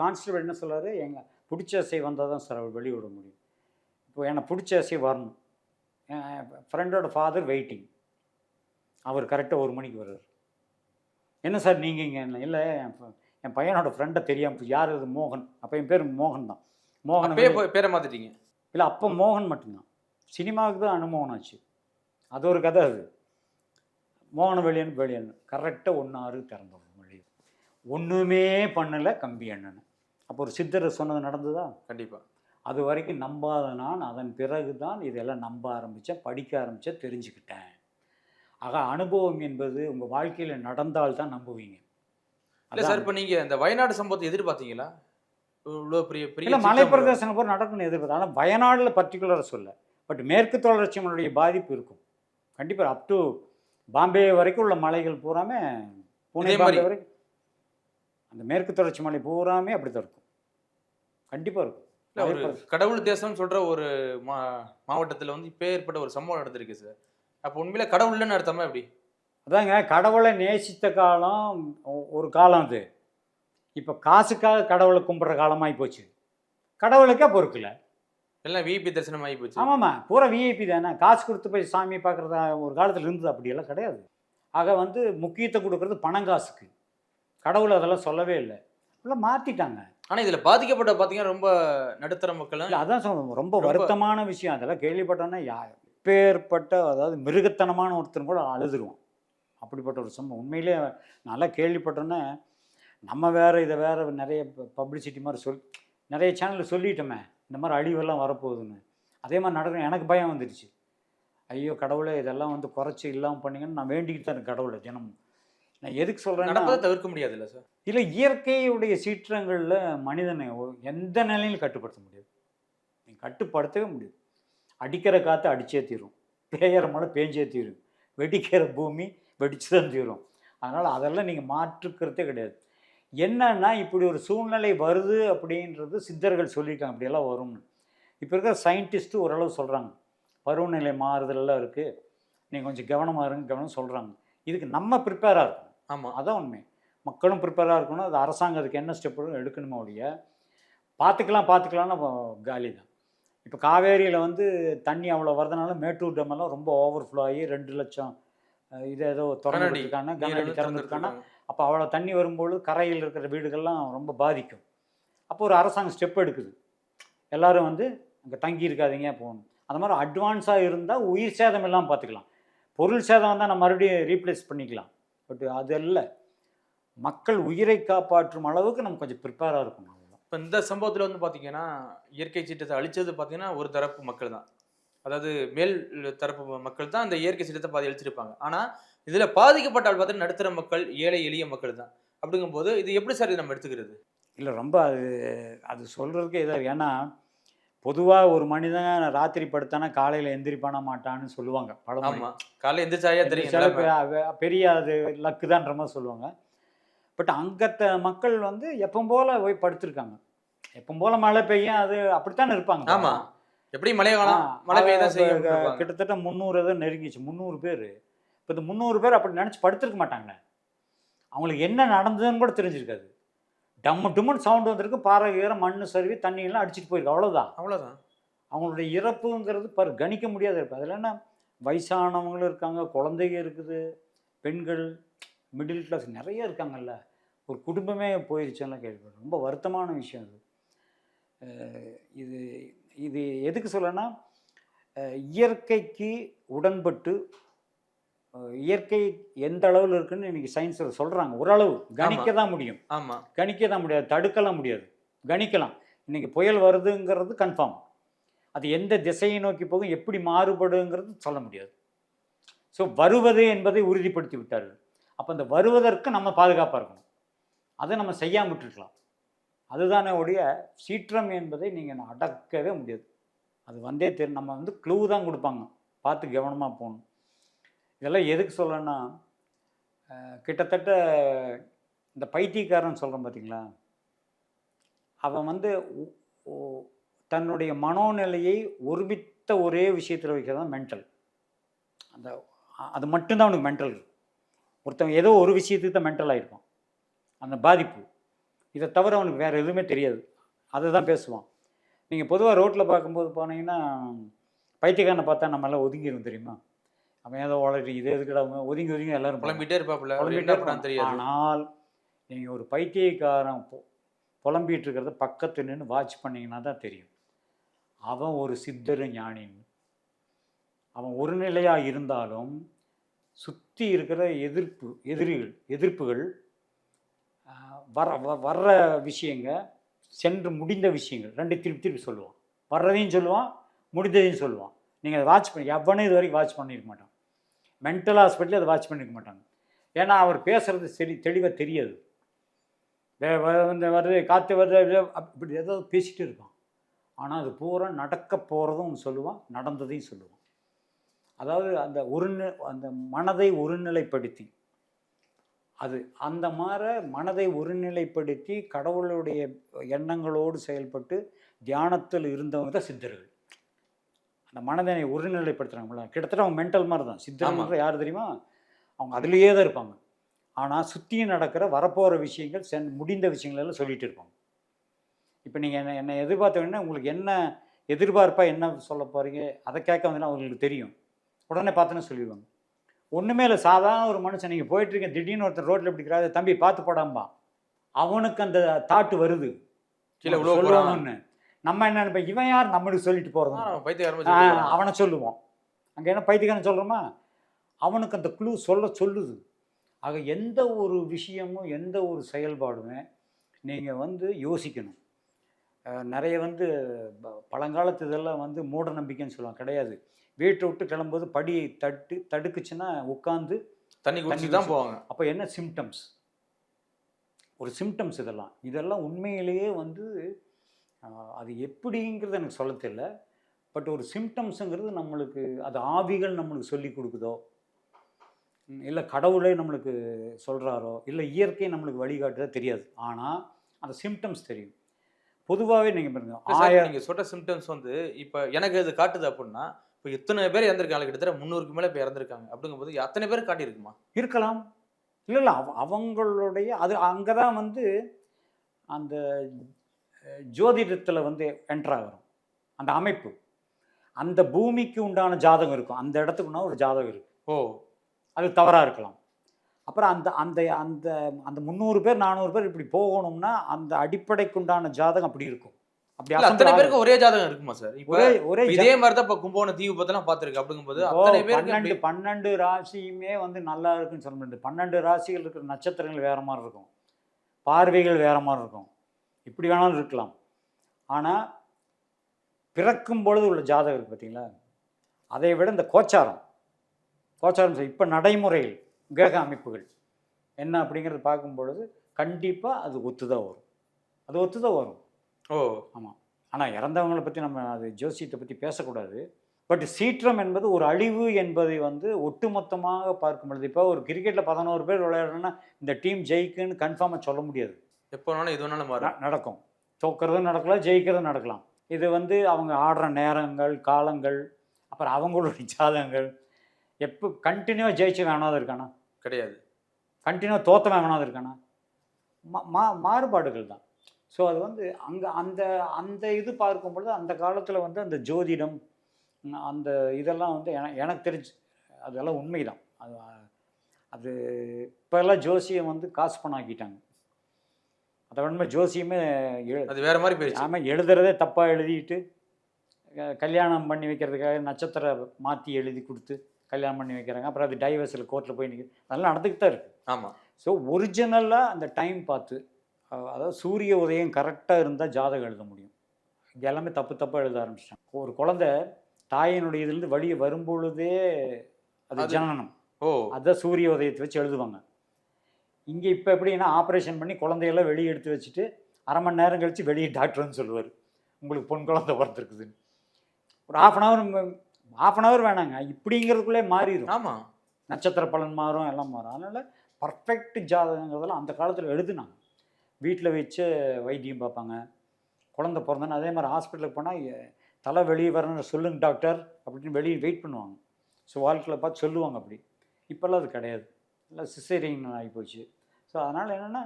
கான்ஸ்டபிள் என்ன சொல்றாரு? எங்க பிடிச்ச எஸ்ஐ வந்தால் தான் சார் அவர் வெளியே விட முடியும். இப்போ என்னை பிடிச்ச எஸ்ஐ வரணும். என் ஃப்ரெண்டோட ஃபாதர் வெயிட்டிங் அவர் கரெக்டாக ஒரு மணிக்கு வர்றாரு. என்ன சார் நீங்கள் இங்கே? இல்லை என் என் பையனோட ஃப்ரெண்டை தெரியாமல் யார் அது மோகன். அப்போ என் பேர் மோகன் தான். மோகன் பேரை மாத்திட்டீங்க. இல்லை அப்போ மோகன் மட்டும்தான். சினிமாவுக்கு தான் அனுமோகன் ஆச்சு. அது ஒரு கதை அது. மோகன வெளியன் வெளியன். கரெக்டாக ஒன்று ஆறு திறந்தோம் வெளியே. ஒன்றுமே பண்ணலை கம்பி அண்ணன். அப்போ ஒரு சித்தர் சொன்னது நடந்ததா? கண்டிப்பா. அது வரைக்கும் நம்பாத நான் அதன் பிறகு தான் இதெல்லாம் நம்ப ஆரம்பித்தேன் படிக்க ஆரம்பித்தேன் தெரிஞ்சுக்கிட்டேன். ஆக அனுபவம் என்பது உங்கள் வாழ்க்கையில் நடந்தால் தான் நம்புவீங்க. இல்ல சார் இப்ப நீங்க இந்த வயநாடு சம்பவத்தை எதிர்பார்த்தீங்களா? இவ்வளவு பெரிய பெரிய இல்லை சிக்கல் மலைப்பிரதேசங்க போய் நடக்கணும் எதிர்பார்த்து ஆனால் வயநாடில் பர்டிகுலராக சொல்ல பட் மேற்கு தொடர்ச்சி மலையுடைய பாதிப்பு இருக்கும். கண்டிப்பாக அப் டு பாம்பே வரைக்கும் உள்ள மலைகள் பூராமே புனே. பாம்பே வரைக்கும். அந்த மேற்கு தொடர்ச்சி மலை பூராமே அப்படி தான் இருக்கும். கண்டிப்பாக இருக்கும். கடவுள் தேசம் சொல்ற ஒரு மா மாவட்டத்துல வந்து இப்போ ஏற்பட்ட ஒரு சம்பவம் நடந்திருக்கு சார் அப்போ உண்மையில கடவுள் இல்லைன்னு அர்த்தமா எப்படி? அதாங்க கடவுளை நேசித்த காலம் ஒரு காலம் அது. இப்போ காசுக்காக கடவுளை கும்பிட்ற காலமாகி போச்சு. கடவுளுக்கே பொறுக்கல எல்லாம் விபி தரிசனம் ஆகி போச்சு. ஆமாம்மா பூரா விஐபி தானே. காசு கொடுத்து போய் சாமியை பார்க்குறதா ஒரு காலத்தில் இருந்தது அப்படியெல்லாம் கிடையாது. ஆக வந்து முக்கியத்துவம் கொடுக்கறது பணங்காசுக்கு கடவுள் அதெல்லாம் சொல்லவே இல்லை. எல்லாம் மாற்றிட்டாங்க ஆனா இதுல பாதிக்கப்பட்ட பாத்தீங்கன்னா ரொம்ப நடுத்தர மக்களும் இல்லை அதான் ரொம்ப- வருத்தமான விஷயம். அதெல்லாம் கேள்விப்பட்டோன்னா யா பேர்பட்ட அதாவது மிருகத்தனமான ஒருத்தன் கூட அழுதுருவான். அப்படிப்பட்ட ஒரு சம்பவம். உண்மையிலே நல்லா கேள்விப்பட்டோன்னே நம்ம வேற இதை வேற நிறைய பப்ளிசிட்டி மாதிரி சொல் நிறைய சேனலில் சொல்லிட்டோமே இந்த மாதிரி அழிவெல்லாம் வரப்போகுதுன்னு. அதே மாதிரி நடக்கும் எனக்கு பயம் வந்துடுச்சு ஐயோ கடவுளே இதெல்லாம் வந்து குறைச்சி இல்லாமல் பண்ணீங்கன்னு நான் வேண்டிக்கிட்டு தான் கடவுளை தினமும். நான் எதுக்கு நடப்பதை தவிர்க்க முடியாது இல்ல சார் இல்லை இயற்கையுடைய சீற்றங்களில் மனிதனை எந்த நிலையிலும் கட்டுப்படுத்த முடியாது. நீ கட்டுப்படுத்தவே முடியாது. அடிக்கிற காற்று அடிச்சே தீரும். பெய்யற மழை பேஞ்சே தீரும். வெடிக்கிற பூமி வெடிச்சு தான் தீரும். அதனால் அதெல்லாம் நீங்கள் மாற்றுக்கிறதே கிடையாது. என்னன்னா இப்படி ஒரு சூழ்நிலை வருது அப்படின்றது சித்தர்கள் சொல்லியிருக்காங்க. இப்படியெல்லாம் வரும்னு. இப்போ இருக்கிற சயின்டிஸ்ட்டு ஓரளவு சொல்கிறாங்க பருவநிலை மாறுதலெல்லாம் இருக்குது நீங்கள் கொஞ்சம் கவனமாக இருங்க கவனம் சொல்கிறாங்க இதுக்கு நம்ம ப்ரிப்பேராக இருக்கணும். ஆமா. அதான் உண்மை. மக்களும் ப்ரிப்பேராக இருக்கணும். அது அரசாங்கம் அதுக்கு என்ன ஸ்டெப் எடுக்கணுமோ ஒழிய பார்த்துக்கலாம் பார்த்துக்கலாம்னு காலி தான் இப்போ காவேரியில் வந்து தண்ணி அவ்வளோ வரதுனால மேட்டூர் டேம் எல்லாம் ரொம்ப ஓவர்ஃப்ளோ ஆகி ரெண்டு லட்சம் இது ஏதோ திறந்து கண்ணாடி. விட்டுருக்காங்க நீர் கண்ணாடி வந்து திறந்துருக்காங்க திறந்துருக்காங்க. அப்போ அவ்வளோ தண்ணி வரும்போது கரையில் இருக்கிற வீடுகள்லாம் ரொம்ப பாதிக்கும். அப்போ ஒரு அரசாங்கம் ஸ்டெப் எடுக்குது. எல்லாரும் வந்து அங்கே தங்கி இருக்காதீங்க போகணும். அந்த மாதிரி அட்வான்ஸாக இருந்தால் உயிர் சேதம் இல்லாமல் பார்த்துக்கலாம் பொருள் சேதம் வந்தால் நம்ம மறுபடியும் ரீப்ளேஸ் பண்ணிக்கலாம். பட் அது அல்ல மக்கள் உயிரை காப்பாற்றும் அளவுக்கு நம்ம கொஞ்சம் ப்ரிப்பேராக இருக்கணும். இப்போ இந்த சம்பவத்தில் வந்து பார்த்தீங்கன்னா இயற்கை சீற்றத்தை அழிச்சது பார்த்தீங்கன்னா ஒரு தரப்பு மக்கள் தான் அதாவது மேல் தரப்பு மக்கள் தான் அந்த இயற்கை சீற்றத்தை பாதி அழிச்சிருப்பாங்க. ஆனால் இதில் பாதிக்கப்பட்ட ஆள் பார்த்தீங்கன்னா நடுத்தர மக்கள் ஏழை எளிய மக்கள் தான். அப்படிங்கும்போது இது எப்படி சார் இது நம்ம எடுத்துக்கிறது? இல்லை ரொம்ப அது அது சொல்கிறதுக்கே இதாக. ஏன்னா பொதுவாக ஒரு மனிதன் ராத்திரி படுத்தானா காலையில் எந்திரிப்பான மாட்டான்னு சொல்லுவாங்க ஆமா. காலைல எந்திரிச்சாயா தெரியும் சில பெரிய அது லக்கு தான்ற மாதிரி சொல்லுவாங்க. பட் அங்கத்த மக்கள் வந்து எப்பவும் போல போய் படுத்திருக்காங்க. எப்பவும் போல மழை பெய்யும் அது அப்படித்தானே இருப்பாங்க. ஆமா. எப்படி மழை காலம் மழை பெய்ய தான் அது செய்யும். கிட்டத்தட்ட முந்நூறு தான் நெருங்கிச்சு முந்நூறு பேர். இப்போ இந்த முந்நூறு பேர் அப்படி நினச்சி படுத்திருக்க மாட்டாங்களே. அவங்களுக்கு என்ன நடந்ததுன்னு கூட தெரிஞ்சிருக்காது. டம்மு டும்முன்னு சவுண்ட் வந்திருக்கு பாறை ஈர மண் சருவி தண்ணியெல்லாம் அடிச்சிட்டு போயிருக்கு. அவ்வளோதான் அவ்வளவுதான். அவங்களுடைய இறப்புங்கிறது பாரு கணிக்க முடியாத இருக்கு அதில் என்ன? வயசானவங்களும் இருக்காங்க குழந்தைங்க இருக்குது பெண்கள் மிடில் கிளாஸ் நிறைய இருக்காங்கல்ல. ஒரு குடும்பமே போயிருச்செல்லாம் கேள்விப்பட்டேன் ரொம்ப வருத்தமான விஷயம் அது. இது இது எதுக்கு சொல்லனா இயற்கைக்கு உடன்பட்டு இயற்கை எந்த அளவில் இருக்குன்னு இன்னைக்கு சயின்ஸில் சொல்கிறாங்க ஓரளவு கணிக்க தான் முடியும். ஆமா. கணிக்க தான் முடியாது தடுக்கலாம் முடியாது. கணிக்கலாம். இன்னைக்கு புயல் வருதுங்கிறது கன்ஃபார்ம் அது எந்த திசையை நோக்கி போகும் எப்படி மாறுபடுங்கிறது சொல்ல முடியாது. ஸோ வருவது என்பதை உறுதிப்படுத்தி விட்டார்கள். அப்போ அந்த வருவதற்கு நம்ம பாதுகாப்பாக இருக்கணும். அதை நம்ம செய்யாம விட்டுருக்கலாம். அதுதானே ஒழிய சீற்றம் என்பதை நீங்கள் அடக்கவே முடியாது. அது வந்தே தெரியும் நம்ம வந்து க்ளூ தான் கொடுப்பாங்க. பார்த்து கவனமாக போகணும். இதெல்லாம் எதுக்கு சொல்லணும்னா கிட்டத்தட்ட இந்த பைத்தியக்காரன் சொல்கிறோம் பார்த்தீங்களா அவன் வந்து தன்னுடைய மனோநிலையை ஒருமித்த ஒரே விஷயத்தில் வைக்கிறது தான் மென்டல் அந்த அது மட்டும்தான் அவனுக்கு மென்டல் ஒருத்தன் ஏதோ ஒரு விஷயத்துக்கு தான் மென்டல் ஆகிருப்பான் அந்த பாதிப்பு. இதை தவிர அவனுக்கு வேறு எதுவுமே தெரியாது. அதை தான் பேசுவான். நீங்கள் பொதுவாக ரோட்டில் பார்க்கும்போது போனீங்கன்னா பைத்தியக்காரனை பார்த்தா நம்ம எல்லாம் ஒதுங்கிடும் தெரியுமா? அவன் ஏதோ உளறி இது எதுக்குடா ஒதுங்கி ஒதுங்கி எல்லாரும் போவாங்க. புலம்பிட்டே இருப்பாப்புல. பண்ணான்னு தெரியாது. ஆனால் நீங்கள் ஒரு பைத்தியக்காரன் பொ- புலம்பிட்டு இருக்கிறத பக்கத்து நின்று வாட்ச் பண்ணீங்கன்னா தான் தெரியும். அவன் ஒரு சித்தர் ஞானின்னு அவன் ஒரு நிலையாக இருந்தாலும் சுற்றி இருக்கிற எதிர்ப்பு எதிரிகள் எதிர்ப்புகள் வர வ- வர்ற விஷயங்க சென்று முடிந்த விஷயங்கள் ரெண்டு திருப்பி திருப்பி சொல்லுவான் வர்றதையும் சொல்லுவான் முடிந்ததையும் சொல்லுவான். நீங்கள் அதை வாட்ச் பண்ணி எவனும் இது வரைக்கும் வாட்ச் பண்ணியிருக்க மாட்டான். மென்டல் ஹாஸ்பிட்டலில் அதை வாட்ச் பண்ணியிருக்க மாட்டாங்க. ஏன்னா அவர் பேசுகிறது சரி தெளிவாக தெரியாது. வே- வ- வருது காற்று வருது இப்படி ஏதாவது பேசிகிட்டு இருப்பான். ஆனால் அது பூரா நடக்க போகிறதும் சொல்லுவான் நடந்ததையும் சொல்லுவான். அதாவது அந்த ஒருநி அந்த மனதை ஒருநிலைப்படுத்தி அது அந்த மாதிரி மனதை ஒருநிலைப்படுத்தி கடவுளுடைய எண்ணங்களோடு செயல்பட்டு தியானத்தில் இருந்தவங்க தான் சித்தர்கள். அந்த மனதை ஒருநிலைப்படுத்துகிறாங்களா கிட்டத்தட்ட அவங்க மென்டல் மாதிரி தான் சித்தர்கள் யார் தெரியுமா? அவங்க அதுலேயே தான் இருப்பாங்க. ஆனால் சுற்றியும் நடக்கிற வரப்போகிற விஷயங்கள் சென் முடிந்த விஷயங்கள் எல்லாம் சொல்லிட்டு இருப்பாங்க. இப்போ நீங்கள் என்ன என்னை எதிர்பார்த்தீங்கன்னா உங்களுக்கு என்ன எதிர்பார்ப்பாக என்ன சொல்ல போகிறீங்க அதை கேட்க வந்தீங்கன்னா அவங்களுக்கு தெரியும். உடனே பார்த்துன்னு சொல்லிடுவாங்க. ஒன்றுமே இல்லை. சாதாரண ஒரு மனுஷன் நீங்கள் போயிட்டுருக்கீங்க திடீர்னு ஒருத்தர் ரோட்டில் பிடிக்கிறாரு தம்பி பார்த்து போடாம்பா. அவனுக்கு அந்த தாட்டு வருது. சொல்லணும்னு நம்ம என்ன நினைப்போம்? இவன் யார்? நம்மளுக்கு சொல்லிட்டு ஆ, அவனை சொல்லுவோம். அங்கே என்ன பைத்தியக்காரன் சொல்கிறோமா அவனுக்கு அந்த குழு சொல்ல சொல்லுது. ஆக எந்த ஒரு விஷயமும் எந்த ஒரு செயல்பாடுமே நீங்கள் வந்து யோசிக்கணும். நிறைய வந்து ப- பழங்காலத்து இதெல்லாம் வந்து மூட நம்பிக்கைன்னு சொல்லுவாங்க. கிடையாது. வீட்டை விட்டு கிளம்பும்போது படி தட்டு தடுக்குச்சுன்னா உட்காந்து தண்ணி குடிச்சு தான் போவாங்க. அப்போ என்ன சிம்டம்ஸ் ஒரு சிம்டம்ஸ் இதெல்லாம். இதெல்லாம் உண்மையிலேயே வந்து அது எப்படிங்கிறது எனக்கு சொல்ல தெரியல. பட் ஒரு சிம்டம்ஸுங்கிறது நம்மளுக்கு அது ஆவிகள் நம்மளுக்கு சொல்லி கொடுக்குதோ? இல்லை கடவுளே நம்மளுக்கு சொல்கிறாரோ இல்லை இயற்கை நம்மளுக்கு வழிகாட்டுதோ தெரியாது. ஆனால் அந்த சிம்டம்ஸ் தெரியும். பொதுவாகவே நீங்கள் பாருங்க இல்ல சார், ஆயிரம் நீங்க சொல்ற சிம்டம்ஸ் வந்து இப்ப எனக்கு இது காட்டுது அப்படின்னா இப்போ இத்தனை பேர் இறந்துருக்காங்க கிட்டத்தட்ட முந்நூறுக்கு மேல இப்போ இறந்துருக்காங்க அப்படிங்கும்போது அத்தனை பேர் காட்டியிருக்குமா இருக்கலாம். இல்லை இல்லை அவ அவங்களுடைய அது அங்கே தான் வந்து அந்த ஜோதிடத்தில் வந்து என்ட்ரு ஆகிறோம் அந்த அமைப்பு. அந்த பூமிக்கு உண்டான ஜாதகம் இருக்கும். அந்த இடத்துக்கு உண்டான ஒரு ஜாதகம் இருக்கும் ஓ. அது தவறாக இருக்கலாம். அப்புறம் அந்த அந்த அந்த அந்த முந்நூறு பேர் நானூறு பேர் இப்படி போகணும்னா அந்த அடிப்படைக்குண்டான ஜாதகம் அப்படி இருக்கும். அப்படி அத்தனை assemble பேருக்கு ஒரே ஜாதகம் இருக்குமா சார்? ஒரே ஒரே இதே மாதிரி தான் இப்போ கும்போணம் தீவு பத்தெல்லாம் பார்த்துருக்கு அப்படிங்கும்போது அத்தனை பேருக்கு பன்னெண்டு பன்னெண்டு ராசியுமே வந்து நல்லா இருக்குன்னு சொல்ல முடியாது. பன்னெண்டு ராசிகள் இருக்கிற நட்சத்திரங்கள் வேற மாதிரி இருக்கும். பார்வைகள் வேற மாதிரி இருக்கும். இப்படி வேணாலும் இருக்கலாம். ஆனால் பிறக்கும் பொழுது உள்ள ஜாதகம் இருக்கு பார்த்தீங்களா அதை விட இந்த கோச்சாரம். கோச்சாரம் இப்போ நடைமுறையில் கிரக அமைப்புகள். என்ன அப்படிங்கிறது பார்க்கும் பொழுது கண்டிப்பாக அது ஒத்துதான் வரும். அது ஒத்துதான் வரும். ஓ. ஆனால் இறந்தவங்களை பற்றி நம்ம அது ஜோசியத்தை பற்றி பேசக்கூடாது. பட் சீற்றம் என்பது ஒரு அழிவு என்பதை வந்து ஒட்டுமொத்தமாக பார்க்கும் பொழுது இப்போ ஒரு கிரிக்கெட்டில் பதினோரு பேர் விளையாடுறோன்னா இந்த டீம் ஜெயிக்குன்னு கன்ஃபார்மாக சொல்ல முடியாது. எப்போ வேணாலும் இது வேணாலும் நடக்கும். தோக்கிறதும் நடக்கலாம் ஜெயிக்கிறதும் நடக்கலாம். இது வந்து அவங்க ஆடுற நேரங்கள் காலங்கள் அப்புறம் அவங்களுடைய ஜாதகங்கள் எப்போ கண்டினியூவாக ஜெயிச்சு வேணாவது இருக்கானா? கிடையாது. கண்டினியூவாக தோத்தவன் வேணாவது இருக்கானா? மா மாறுபாடுகள் தான். ஸோ அது வந்து அங்கே அந்த அந்த இது பார்க்கும் பொழுது அந்த காலத்தில் வந்து அந்த ஜோதிடம் அந்த இதெல்லாம் வந்து என எனக்கு தெரிஞ்சு அதெல்லாம் உண்மைதான். அது அது இப்போல்லாம் ஜோசியம் வந்து காசு பணாக்கிட்டாங்க அதை உண்மை ஜோசியமே எழு அது வேற மாதிரி போயிடுச்சு ஆமாம் எழுதுறதே தப்பாக எழுதிட்டு கல்யாணம் பண்ணி வைக்கிறதுக்காக நட்சத்திர மாற்றி எழுதி கொடுத்து கல்யாணம் பண்ணி வைக்கிறாங்க. அப்புறம் அது டைவர்ஸில் கோர்ட்டில் போய் நிற்குது அதெல்லாம் நடந்துக்கிட்டு தான் இருக்குது ஆமா. ஸோ ஒரிஜினலாக அந்த டைம் பார்த்து அதாவது சூரிய உதயம் கரெக்டாக இருந்தால் ஜாதகம் எழுத முடியும். எல்லாமே தப்பு தப்பாக எழுத ஆரம்பிச்சிட்டாங்க. ஒரு குழந்தை தாயினுடைய இதுலேருந்து வெளியே வரும்பொழுதே அது ஜனனம். ஓ. அதான் சூரிய உதயத்தை வச்சு எழுதுவாங்க. இங்கே இப்போ எப்படின்னா ஆப்ரேஷன் பண்ணி குழந்தையெல்லாம் வெளியே எடுத்து வச்சுட்டு அரை மணி நேரம் கழித்து வெளியே டாக்டர்னு சொல்லுவார். உங்களுக்கு பொன் குழந்தை பிறந்திருக்குதுன்னு. ஒரு half an hour half an hour வேணாங்க. இப்படிங்கிறதுக்குள்ளே மாறிடும் ஆமா. நட்சத்திர பலன் மாறும் எல்லாம் மாறும். அதனால் பர்ஃபெக்ட் ஜாதகங்கிறதெல்லாம் அந்த காலத்தில் எழுதுனாங்க. வீட்டில் வச்சு வைத்தியம் பார்ப்பாங்க. குழந்தை பிறந்தோன்னு அதே மாதிரி ஹாஸ்பிட்டலுக்கு போனால் தலை வெளியே வரணும் சொல்லுங்க டாக்டர் அப்படின்னு வெளியே வெயிட் பண்ணுவாங்க. ஸோ வாழ்க்கையில் பார்த்து சொல்லுவாங்க அப்படி. இப்போல்லாம் அது கிடையாது. இல்லை சிசேரியன் ஆகி போச்சு. ஸோ அதனால் என்னென்னா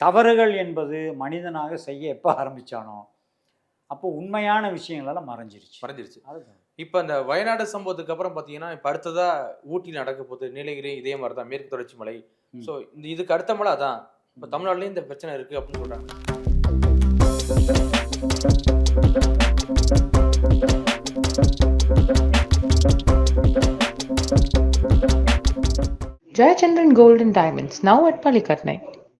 தவறுகள் என்பது மனிதனாக செய்ய எப்போ ஆரம்பித்தானோ அப்போ உண்மையான விஷயங்களெல்லாம் மறைஞ்சிருச்சு. மறைஞ்சிருச்சு. இப்போ அந்த வயநாடு சம்பவத்துக்கு அப்புறம் பார்த்தீங்கன்னா இப்போ அடுத்ததா ஊட்டியில் நடக்க போகுது நீலகிரி இதே மாதிரி தான் மேற்கு தொடர்ச்சி மலை. ஸோ இந்த இதுக்கு அடுத்த மலை அதான். இப்போ தமிழ்நாட்டிலையும் இந்த பிரச்சனை இருக்கு அப்படின்னு சொல்றாங்க. Jayachandran Gold and Diamonds, now at Palikatnai.